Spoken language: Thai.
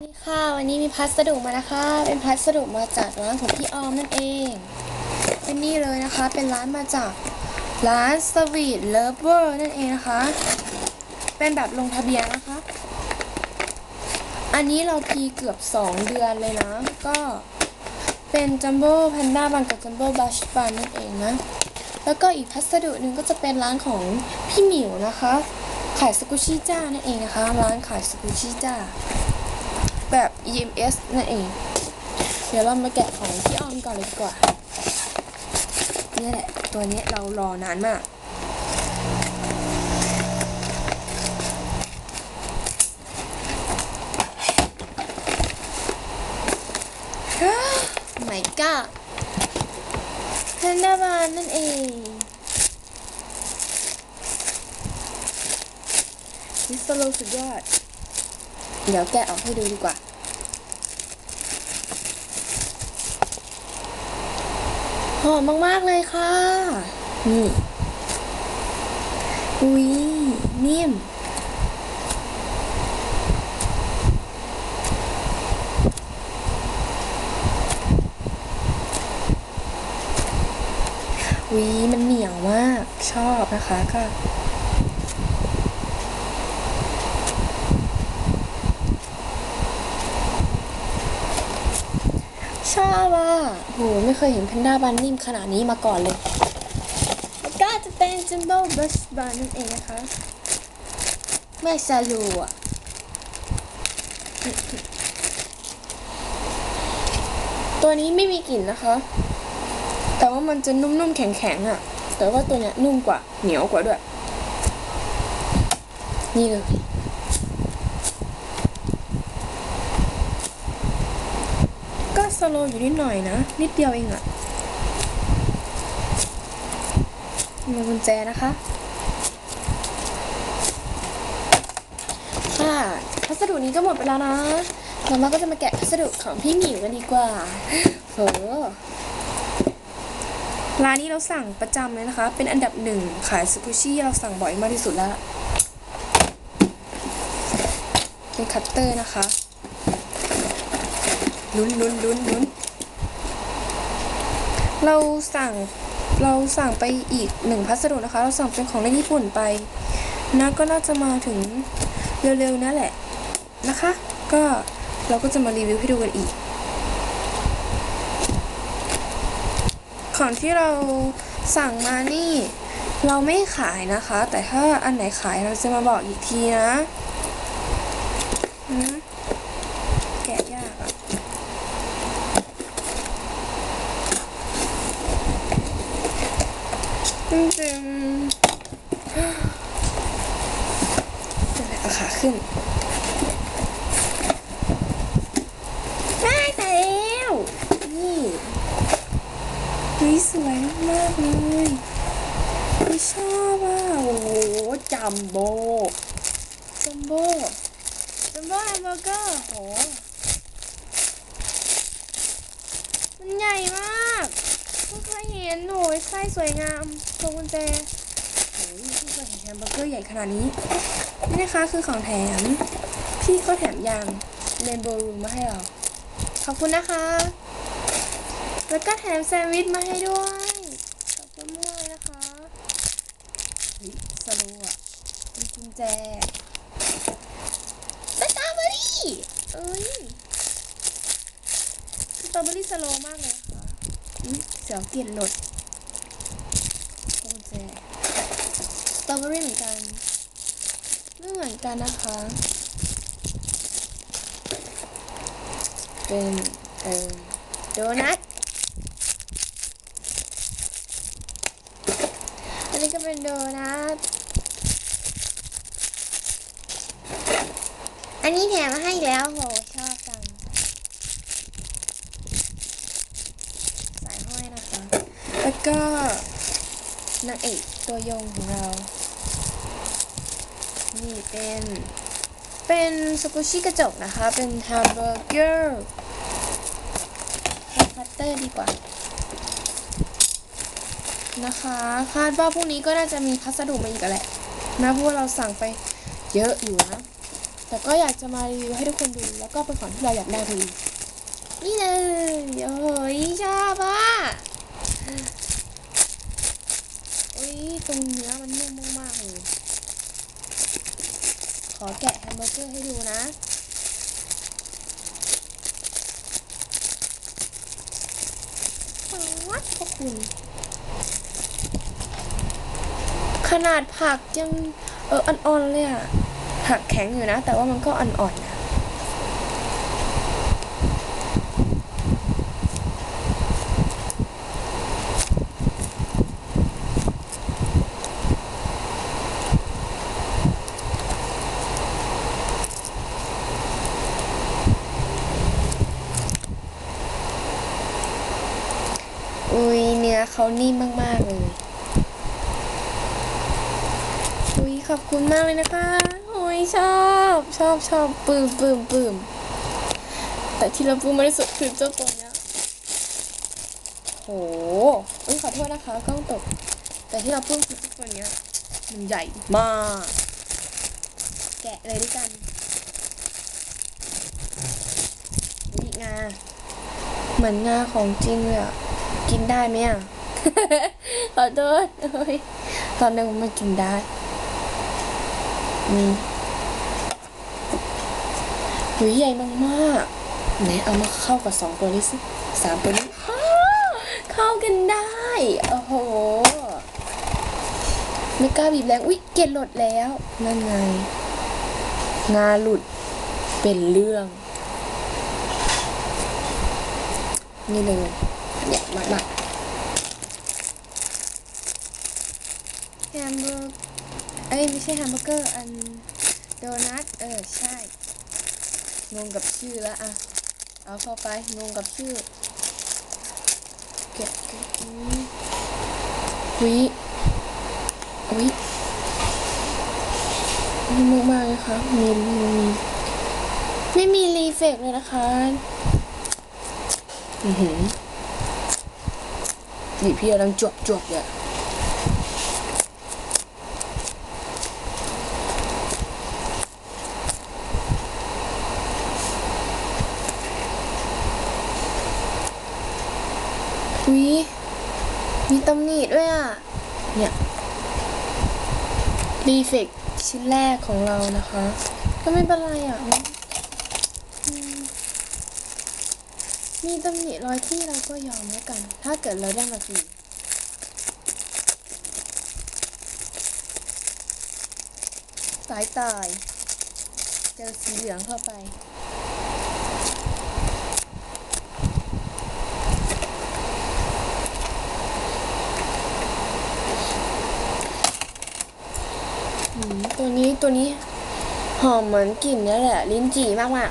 สวัสดีค่ะวันนี้มีพัสดุมานะคะ เป็นพัสดุมาจากร้านของพี่ออมนั่นเอง เป็นนี่เลยนะคะ เป็นร้านมาจากร้าน Sweet Lover นั่นเองนะคะ เป็นแบบลงทะเบียนนะคะ อันนี้เราพีเกือบ 2 เดือนเลยนะ ก็เป็นจัมโบ้แพนด้าบันกับจัมโบ้บัชบันนั่นเองนะ แล้วก็อีกพัสดุหนึ่งก็จะเป็นร้านของพี่หมิวนะคะ ขายสกุชิจ้านั่นเองนะคะ ร้านขายสกุชิจ้า EMS นั่นเอง เดี๋ยวเรามาแกะของพี่ออมก่อนเลยดีกว่า นี่แหละ ตัวนี้เรารอนานมาก ไม่ก็แพนด้าบานนั่นเองมิสเตอร์โลสุดยอด เดี๋ยวแกะออกให้ดูดีกว่า หอมมาก ๆ เลยค่ะ นี่ อุ้ยนิ่มวีมันเหนียวมาก ชอบนะคะก็ ชอบอะโหไม่เคยเห็นแพนด้าบันนิ่มขนาดนี้มาก่อนเลยแล้วก็จะเป็นจัมโบ้บัชบันนั่นเองนะคะ แม่ซาลูอะตัวนี้ไม่มีกลิ่นนะคะ แต่ว่ามันจะนุ่มๆแข็งๆอะ แต่ว่าตัวเนี้ยนุ่มกว่าเหนียวกว่าด้วย นี่เลย สโลอยู่นิดหน่อยนะ นิดเดียวเองอะมีกุญแจนะคะ ค่ะ พัสดุนี้ก็หมดไปแล้วนะเรามาก็จะมาแกะพัสดุของพี่หมิวกันดีกว่าเออร้านนี้เราสั่งประจำเลยนะคะ เป็นอันดับหนึ่งขายสกุชี่เราสั่งบ่อยมากที่สุดแล้ว เป็นคัตเตอร์นะคะ ลุ้นลุ้นลุ้นลุ้นเราสั่งเราสั่งไปอีกหนึ่งพัสดุนะคะ เราสั่งเป็นของเล่นญี่ปุ่นไปนะก็น่าจะมาถึงเร็วๆนั่นแหละนะคะ ก็เราก็จะมารีวิวให้ดูกันอีก ของที่เราสั่งมานี่เราไม่ขายนะคะ แต่ถ้าอันไหนขายเราจะมาบอกอีกทีนะนะแกะยากอะ จริงจริงเอาขาขึ้นได้แต่แล้วนี่นี่สวยมากเลยไม่ชอบอะโอ้โหจัมโบจัมโบจัมโบแฮมเบอร์เกอร์โหมันใหญ่มาก เพิ่เคยเห็นโอ้ยไส้สวยงามพวงกุญแจโอ้ยเพิ่งเคยเห็นแฮมเบอร์เกอร์ใหญ่ขนาดนี้ นี่นะคะคือของแถม พี่เขาแถมยางเรนโบว์รูมมาให้เรา ขอบคุณนะคะ แล้วก็แถมแซนด์วิชมาให้ด้วย ขอบคุณมากเลยนะคะเฮ้ยสโลว์อะเป็นกุญแจสตรอเบอรี่เอ้ยสตรอเบอรี่สโลว์มากเลยค่ะอุ๊ย เสียเกลียดหลดโกุญแจสตรอเบอรี่เหมือนกันไม่เหมือนกันนะคะ เป็นเอ่อโดนัทอันนี้ก็เป็นโดนัทอันนี้แถมมาให้แล้วโหชอบจัง สายห้อยนะคะ แล้ว ก็นางเอกตัวยงของเรา นี่เป็น เป็นสกุชิกระจกนะคะ เป็นแฮมเบอร์เกอร์แฮมพัตเตอร์ดีกว่า นะคะ คาดว่าพรุ่งนี้ก็น่าจะมีพัสดุมาอีกแหละนะเพราะว่าเราสั่งไปเยอะอยู่นะ แต่ก็อยากจะมารีวิวให้ทุกคนดู แล้วก็เป็นของที่เราอยากได้พอดีนี่เลยโอ้ยชอบอะ ตรงเนื้อมันนุ่มมากๆเลยขอแกะแฮมเบอร์เกอร์ให้ดูนะวัดพวกคุณ ขนาดผักยังเอออ่อนๆเลยอะผักแข็งอยู่นะ แต่ว่ามันก็อ่อนๆนะ อเนื้อเขานิ่มมากๆเลยอุ้ยขอบคุณมากเลยนะคะโอ้ยชอบชอบชอบปลื้มปลื้มปลื้มแต่ที่เราปลื้มมากที่สุดคือเจ้าตัวเนี้ยโหอุ้ยขอโทษนะคะกล้องตก แต่ที่เราปลื้มคือเจ้าตัวเนี้ยมันใหญ่มาก แกะเลยด้วยกันอุ้ยงาเหมือนงาของจริงเลยอะ กินได้ไหมอะขอโทษเฮ้ยตอนนึงมันกินได้นี่หุยใหญ่มากๆไหนเอามาเข้ากับสองตัวนี้สิสามตัวนี้อ้าวเข้ากันได้ โอ้โห ไม่กล้าบีบแรงอุ๊ย เกล็ดหลดแล้วนั่นไง งาหลุดเป็นเรื่อง นี่เลย เนี่ยมากมากแฮมเบอร์เอ้ยไม่ใช่แฮมเบอร์เกอร์อันโดนัทเออใช่งงกับชื่อแล้วอะเอาเข้าไปงงกับชื่อแกะแกะอุ๊ยอุ๊ยอุ๊ยนี่มากมากเลยค่ะมีมีมีไม่มีรีเฟกเลยนะคะ อือหือ นี่พี่กำลังจวบจวบเลยอุ๊ยมีตำหนิด้วยอะ เนี่ยรีเฟกชิ้นแรกของเรานะคะ ก็ไม่เป็นไรอะมันอืม มีตำหนิรอยที่เราก็ยอมแล้วกัน ถ้าเกิดเราได้มาฟรีสายตาย เจอสีเหลืองเข้าไป ตัวนี้ตัวนี้หอมเหมือนกลิ่นนี่แหละ ลิ้นจี่มาก